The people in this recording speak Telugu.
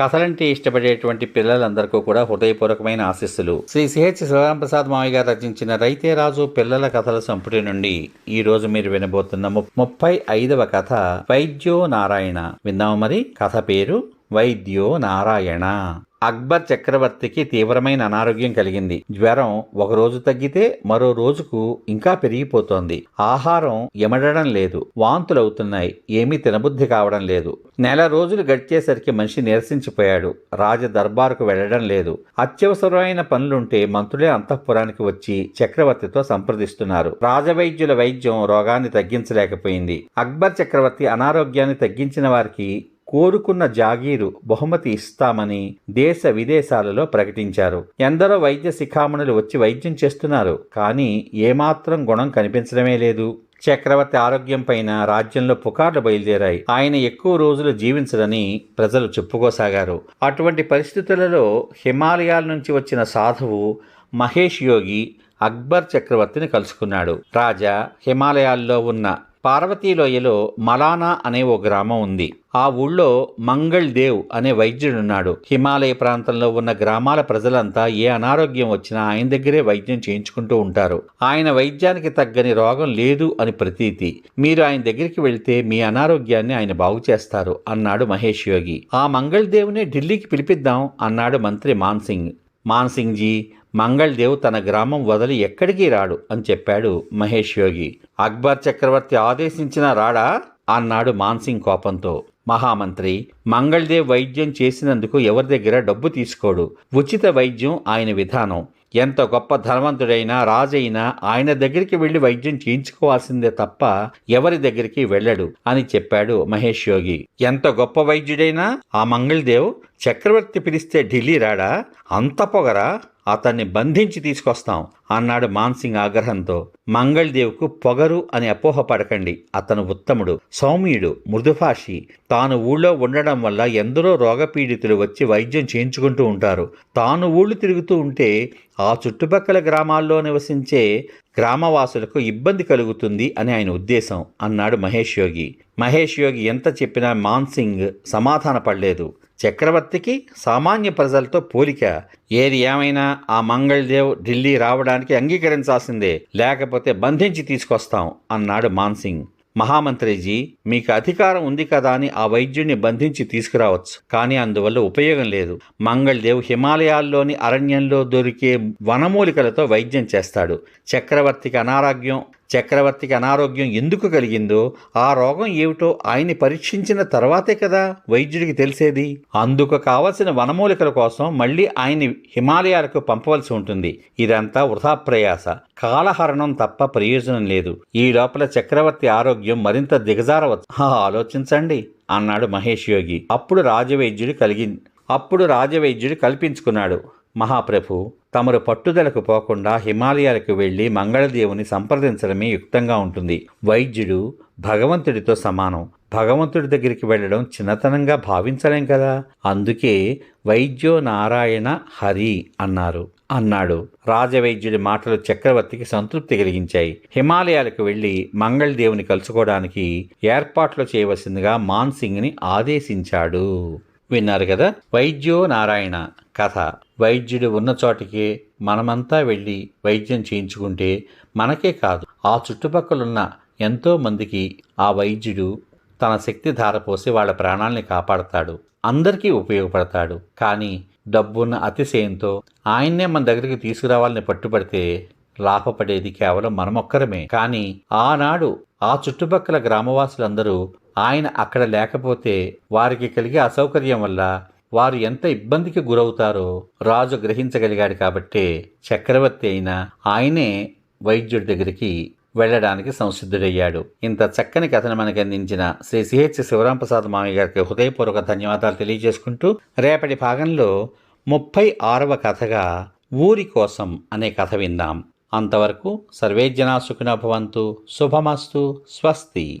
కథలంటే ఇష్టపడేటువంటి పిల్లలందరికీ కూడా హృదయపూర్వకమైన ఆశీస్సులు. శ్రీ సిహెచ్ శివరాంప్రసాద్ మావి గారు రచించిన రైతే రాజు పిల్లల కథల సంపుటి నుండి ఈ రోజు మీరు వినబోతున్న ముప్పై ఐదవ కథ వైద్యో నారాయణ విందాము మరి? కథ పేరు వైద్యో నారాయణ అక్బర్ చక్రవర్తికి తీవ్రమైన అనారోగ్యం కలిగింది. జ్వరం ఒక రోజు తగ్గితే మరో రోజుకు ఇంకా పెరిగిపోతోంది. ఆహారం ఎమడడం లేదు. వాంతులవుతున్నాయి. ఏమీ తినబుద్ధి కావడం లేదు. నెల రోజులు గడిచేసరికి మనిషి నిరసించిపోయాడు. రాజ దర్బారుకు వెళ్ళడం లేదు. అత్యవసరమైన పనులుంటే మంత్రులే అంతఃపురానికి వచ్చి చక్రవర్తితో సంప్రదిస్తున్నారు. రాజవైద్యుల వైద్యం రోగాన్ని తగ్గించలేకపోయింది. అక్బర్ చక్రవర్తి అనారోగ్యాన్ని తగ్గించిన వారికి కోరుకున్న జాగీరు బహుమతి ఇస్తామని దేశ విదేశాలలో ప్రకటించారు. ఎందరో వైద్య శిఖామణులు వచ్చి వైద్యం చేస్తున్నారు కానీ ఏమాత్రం గుణం కనిపించడమే లేదు. చక్రవర్తి ఆరోగ్యం పైన రాజ్యంలో పుకార్లు బయలుదేరాయి. ఆయన ఎక్కువ రోజులు జీవించడని ప్రజలు చెప్పుకోసాగారు. అటువంటి పరిస్థితులలో హిమాలయాల నుంచి వచ్చిన సాధువు మహేష్ యోగి అక్బర్ చక్రవర్తిని కలుసుకున్నాడు. రాజా హిమాలయాల్లో ఉన్న పార్వతీలోయలో మలానా అనే ఓ గ్రామం ఉంది. ఆ ఊళ్ళో మంగళ్ దేవ్ అనే వైద్యుడున్నాడు. హిమాలయ ప్రాంతంలో ఉన్న గ్రామాల ప్రజలంతా ఏ అనారోగ్యం వచ్చినా ఆయన దగ్గరే వైద్యం చేయించుకుంటూ ఉంటారు. ఆయన వైద్యానికి తగ్గని రోగం లేదు అని ప్రతీతి. మీరు ఆయన దగ్గరికి వెళ్తే మీ అనారోగ్యాన్ని ఆయన బాగు చేస్తారు అన్నాడు మహేష్ యోగి. ఆ మంగళ్ దేవునే ఢిల్లీకి పిలిపిద్దాం అన్నాడు మంత్రి మాన్సింగ్ మాన్సింగ్ జీ మంగళదేవ్ తన గ్రామం వదిలి ఎక్కడికి రాడు? అని చెప్పాడు మహేష్ యోగి. అక్బర్ చక్రవర్తి ఆదేశించిన రాడా? అన్నాడు మాన్సింగ్ కోపంతో. మహామంత్రి మంగళదేవ్ వైద్యం చేసినందుకు ఎవరి దగ్గర డబ్బు తీసుకోడు? ఉచిత వైద్యం ఆయన విధానం. ఎంత గొప్ప ధనవంతుడైనా రాజైనా ఆయన దగ్గరికి వెళ్ళి వైద్యం చేయించుకోవాల్సిందే తప్ప ఎవరి దగ్గరికి వెళ్ళడు అని చెప్పాడు మహేష్ యోగి. ఎంత గొప్ప వైద్యుడైనా ఆ మంగళదేవ్ చక్రవర్తి పిలిస్తే ఢిల్లీ రాడా? అంత పొగరా? అతన్ని బంధించి తీసుకొస్తాం అన్నాడు మాన్సింగ్ ఆగ్రహంతో. మంగళదేవ్కు పొగరు అని అపోహ పడకండి. అతను ఉత్తముడు సౌమ్యుడు మృదుభాషి తాను ఊళ్ళో ఉండడం వల్ల ఎందరో రోగపీడితులు వచ్చి వైద్యం చేయించుకుంటూ ఉంటారు. తాను ఊళ్ళు తిరుగుతూ ఉంటే ఆ చుట్టుపక్కల గ్రామాల్లో నివసించే గ్రామవాసులకు ఇబ్బంది కలుగుతుంది అని ఆయన ఉద్దేశం అన్నాడు మహేష్ యోగి. మహేష్ యోగి ఎంత చెప్పినా మాన్సింగ్ సమాధాన పడలేదు. చక్రవర్తికి సామాన్య ప్రజలతో పోలిక. ఏది ఏమైనా ఆ మంగళదేవ్ ఢిల్లీ రావడానికి అంగీకరించాల్సిందే లేకపోతే బంధించి తీసుకొస్తాం అన్నాడు మాన్సింగ్. మహామంత్రిజీ మీకు అధికారం ఉంది కదా అని ఆ వైద్యుడిని బంధించి తీసుకురావచ్చు. కానీ అందువల్ల ఉపయోగం లేదు. మంగళదేవ్ హిమాలయాల్లోని అరణ్యంలో దొరికే వనమూలికలతో వైద్యం చేస్తాడు. చక్రవర్తికి అనారోగ్యం చక్రవర్తికి అనారోగ్యం ఎందుకు కలిగిందో ఆ రోగం ఏమిటో ఆయన్ని పరీక్షించిన తర్వాతే కదా వైద్యుడికి తెలిసేది. అందుకు కావలసిన వనమూలికల కోసం మళ్ళీ ఆయన్ని హిమాలయాలకు పంపవలసి ఉంటుంది. ఇదంతా వృధా ప్రయాస. కాలహరణం తప్ప ప్రయోజనం లేదు. ఈ లోపల చక్రవర్తి ఆరోగ్యం మరింత దిగజారవచ్చు. ఆలోచించండి అన్నాడు మహేష్ యోగి. అప్పుడు రాజవైద్యుడు కలిగి అప్పుడు రాజవైద్యుడు కల్పించుకున్నాడు. మహాప్రభు తమరు పట్టుదలకు పోకుండా హిమాలయాలకు వెళ్ళి మంగళదేవుని సంప్రదించడమే యుక్తంగా ఉంటుంది. వైద్యుడు భగవంతుడితో సమానం. భగవంతుడి దగ్గరికి వెళ్ళడం చిన్నతనంగా భావించలేం కదా? అందుకే వైద్యో నారాయణ హరి అన్నారు. అన్నాడు. రాజవైద్యుడి మాటలు చక్రవర్తికి సంతృప్తి కలిగించాయి. హిమాలయాలకు వెళ్ళి మంగళదేవుని కలుసుకోవడానికి ఏర్పాట్లు చేయవలసిందిగా మాన్సింగ్ని ఆదేశించాడు. విన్నారు కదా. వైద్యో నారాయణ కథ. వైద్యుడు ఉన్న చోటికే మనమంతా వెళ్ళి వైద్యం చేయించుకుంటే మనకే కాదు. ఆ చుట్టుపక్కలున్న ఎంతో మందికి ఆ వైద్యుడు తన శక్తి ధారపోసి వాళ్ళ ప్రాణాల్ని కాపాడతాడు. అందరికీ ఉపయోగపడతాడు. కానీ డబ్బున్న అతిశయంతో ఆయన్నే మన దగ్గరికి తీసుకురావాలని పట్టుబడితే లాభపడేది కేవలం మనమొక్కరమే. కానీ ఆనాడు ఆ చుట్టుపక్కల గ్రామవాసులందరూ ఆయన అక్కడ లేకపోతే వారికి కలిగే అసౌకర్యం వల్ల వారు ఎంత ఇబ్బందికి గురవుతారో రాజు గ్రహించగలిగాడు కాబట్టే చక్రవర్తి అయిన ఆయనే వైద్యుడి దగ్గరికి వెళ్ళడానికి సంసిద్ధుడయ్యాడు. ఇంత చక్కని కథను మనకి అందించిన శ్రీ సిహెచ్ శివరాంప్రసాద్ మామయ్య గారికి హృదయపూర్వక ధన్యవాదాలు తెలియజేసుకుంటూ రేపటి భాగంలో ముప్పై ఆరవ కథగా ఊరి కోసం అనే కథ విందాం. అంతవరకు సర్వేజనా సుఖినోభవంతు శుభమస్తు. స్వస్తి.